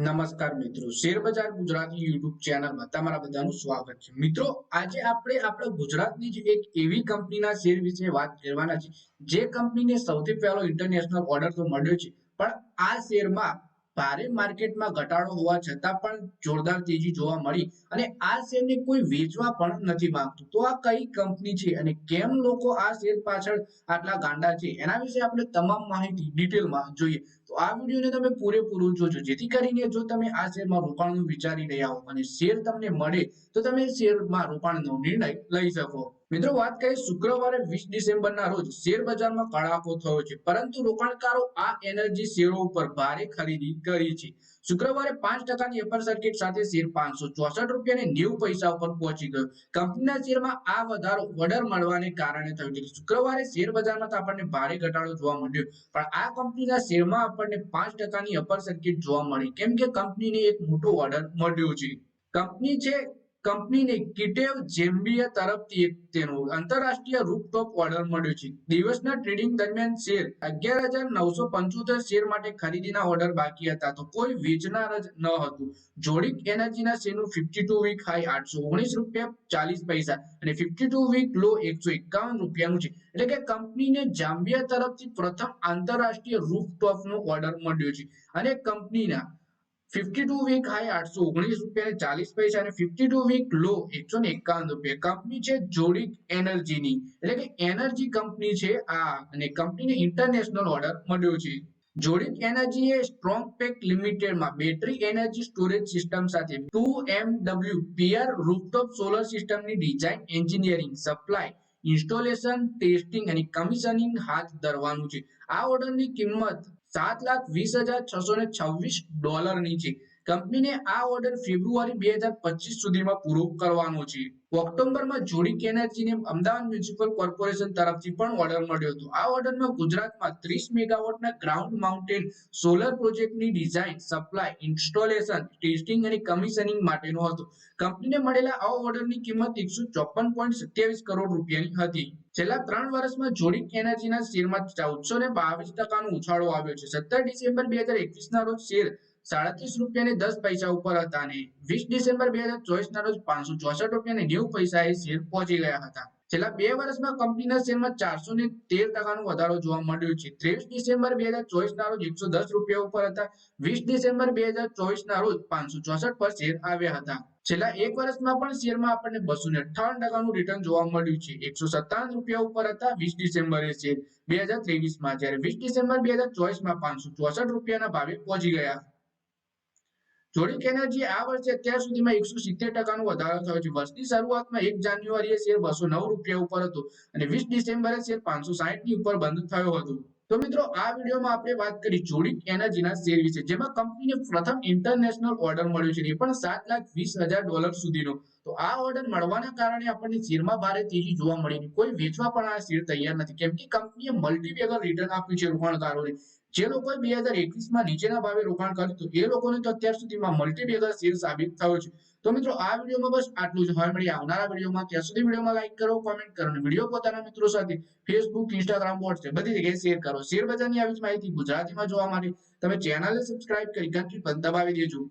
નમસ્કાર મિત્રો. શેરબજાર ગુજરાતી યુટ્યુબ ચેનલમાં તમારા બધાનું સ્વાગત છે. મિત્રો, આજે આપણે આપણા ગુજરાતની જ એક એવી કંપનીના શેર વિશે વાત કરવાના છે, જે કંપનીને સૌથી પહેલો ઇન્ટરનેશનલ ઓર્ડર તો મળ્યો છે, પણ આ શેરમાં ભારે માર્કેટમાં ઘટાડો હોવા છતાં પણ જોરદાર તેજી જોવા મળી અને આ શેરને કોઈ વેચવા પણ નથી માંગતું. તો આ કઈ કંપની છે અને કેમ લોકો આ શેર પાછળ આટલા ગાંડા છે? એના વિશે આપણે તમામ માહિતી ડિટેલમાં જોઈએ. તો આ વિડીયોને તમે પૂરેપૂરું જોજો. જેથી કરીને જો તમે આ શેરમાં રોકાણનું વિચારી રહ્યા હો અને શેર તમને મળે, તો તમે શેરમાં રોકાણનો નિર્ણય લઈ શકો. મિત્રો, વાત કરીએ શુક્રવારે વીસ ડિસેમ્બરના રોજ શેર બજારમાં કડાકો થયો છે. પરંતુ રોકાણકારો આ એનર્જી શેરો ઉપર ભારે ખરીદી કરી છે. શુક્રવારે પાંચ ટકાની અપર સર્કિટ સાથે શેર પાંચસો ચોસઠ રૂપિયા નેવું પૈસા ઉપર પહોંચી ગયો. કંપનીના શેરમાં આ વધારો ઓર્ડર મળવાને કારણે થયો છે. શુક્રવારે શેર બજારમાં આપણને ભારે ઘટાડો જોવા મળ્યો. પણ આ કંપનીના શેરમાં આપણને પાંચ ટકાની અપર સર્કિટ જોવા મળી. કેમ કે કંપનીને એક મોટો ઓર્ડર મળ્યો છે. કંપની છે કંપનીને કિટેવ જેમ્બિયા તરફથી એક આંતરરાષ્ટ્રીય રૂપટોપ ઓર્ડર મળ્યો છે. દિવસના ટ્રેડિંગ દરમિયાન શેર અગિયાર હજાર નવસો પંચોતેર શેર માટે ખરીદીના ઓર્ડર બાકી હતા. તો કોઈ વેચનાર જ ન હતું. જોડિક એનર્જીના શેરનું ફિફ્ટી ટુ વીક હાઈ આઠસો ઓગણીસ રૂપિયા ચાલીસ પૈસા અને ફિફ્ટી ટુ વીક લો એકસો એકાવન રૂપિયાનું છે. એટલે કે કંપનીને જામ્બિયા તરફથી પ્રથમ આંતરરાષ્ટ્રીય રૂફટોપનો ઓર્ડર મળ્યો છે. અને કંપનીના ફિફ્ટી ટુ વીક હાઈ આઠસો ઓગણીસ રૂપિયા ચાલીસ પૈસા અને ફિફ્ટી ટુ વીક લો એકસો ને એકાવન રૂપિયા. કંપની છે જોડિક એનર્જીની એટલે કે એનર્જી કંપની છે આ. અને કંપનીને ઇન્ટરનેશનલ ઓર્ડર મળ્યો છે. જોડિક એનર્જી એ સ્ટ્રોંગ પેક લિમિટેડમાં બેટરી એનર્જી સ્ટોરેજ સિસ્ટમ સાથે two M W PR rooftop solar સિસ્ટમની design engineering supply installation testing અને કમિશનિંગ હાથ ધરવાનું છે. આ ઓર્ડરની કિંમત સાત લાખ વીસ હજાર છસો ને છવ્વીસ ડોલરની છે કંપનીને આ ઓર્ડર ફેબ્રુઆરી બે હજાર પચીસ સુધીમાં પૂરો કરવાનો છે. ઓક્ટોબરમાં જોડી કેનર્જીને અમદાવાદ મ્યુનિસિપલ કોર્પોરેશન તરફથી પણ ઓર્ડર મળ્યો હતો. આ ઓર્ડરમાં ગુજરાતમાં ત્રીસ મેગાવોટના ગ્રાઉન્ડ માઉન્ટેન સોલર પ્રોજેક્ટની ડિઝાઇન સપ્લાય ઇન્સ્ટોલેશન ટેસ્ટિંગ અને કમિશનિંગ માટેનો હતો. કંપનીને મળેલા આ ઓર્ડરની કિંમત એકસો ચોપન પોઈન્ટ સત્યાવીસ કરોડ રૂપિયાની હતી. છેલ્લા ત્રણ વર્ષમાં જોડી એનર્જીના શેરમાં ચૌદસો ને બાવીસ ટકાનો ઉછાળો આવ્યો છે. સત્તર ડિસેમ્બર બે હજાર એકવીસના રોજ શેર સાડત્રીસ રૂપિયા દસ પૈસા ઉપર હતા અને વીસ ડિસેમ્બર બે હજાર ચોવીસ ના રોજ પાંચસો ચોસઠ રૂપિયા નેવું પૈસા એ શેર પહોંચી ગયા હતા. છેલ્લા બે વર્ષમાં કંપનીના શેરમાં ચારસો ને તેર ટકાનો વધારો જોવા મળ્યો છે. ત્રેવીસ ડિસેમ્બર બે હજાર ચોવીસ ના રોજ એકસો દસ રૂપિયા ઉપર હતા. વીસ ડિસેમ્બર બે હજાર ચોવીસ ના રોજ પાંચસો ચોસઠ પર શેર આવ્યા હતા. છેલ્લા એક વર્ષમાં પણ શેરમાં આપણને બસો ને અઠાવન ટકાનું રિટર્ન જોવા મળ્યું છે. એકસો સત્તાવન રૂપિયા ઉપર હતા વીસ ડિસેમ્બરે શેર બે હજાર ત્રેવીસમાં જ્યારે વીસ ડિસેમ્બર બે હજાર ચોવીસમાં પાંચસો ચોસઠ રૂપિયાના ભાવે પહોંચી ગયા જોડિક એનર્જી આ વર્ષે અત્યાર સુધીમાં એકસો સિત્તેર ટકાનો વધારો થયો છે. વર્ષની શરૂઆતમાં એક જાન્યુઆરીએ શેર બસો નવ રૂપિયા ઉપર હતો અને વીસ ડિસેમ્બરે શેર પાંચસો સાહીઠની ઉપર બંધ થયો હતો. તો મિત્રો, આ વિડીયોમાં આપણે વાત કરી જોડિક એનર્જીના શેર વિશે, જેમાં કંપનીને પ્રથમ ઇન્ટરનેશનલ ઓર્ડર મળ્યો છે એ પણ સાત લાખ વીસ હજાર ડોલર સુધીનો. તો આ ઓર્ડર મળવાના કારણે આપણને શેરમાં ભારે તેજી જોવા મળી કોઈ વેચવા પણ આ શેર તૈયાર નથી. કેમ કે કંપનીએ મલ્ટીબેગર રિટર્ન આપ્યું છે રોકાણકારોને જે લોકોએ બે હજાર એકવીસમાં નીચેના ભાવે રોકાણ કર્યું એ લોકોને તો અત્યાર સુધીમાં મલ્ટીબેગર શેર સાબિત થયો છે. તો મિત્રો, આ વિડીયોમાં બસ આટલું જ. હવે મળી આવનારા વિડીયોમાં. ત્યાં સુધી વિડીયોમાં લાઈક કરો કોમેન્ટ કરો અને વીડિયો પોતાના મિત્રો સાથે ફેસબુક ઇન્સ્ટાગ્રામ વોટ્સએપ બધી જગ્યાએ શેર કરો. શેર બજારની આવી જ માહિતી ગુજરાતીમાં જોવા માટે તમે ચેનલને સબસ્ક્રાઇબ કરી ઘંટી પણ દબાવી દેજો.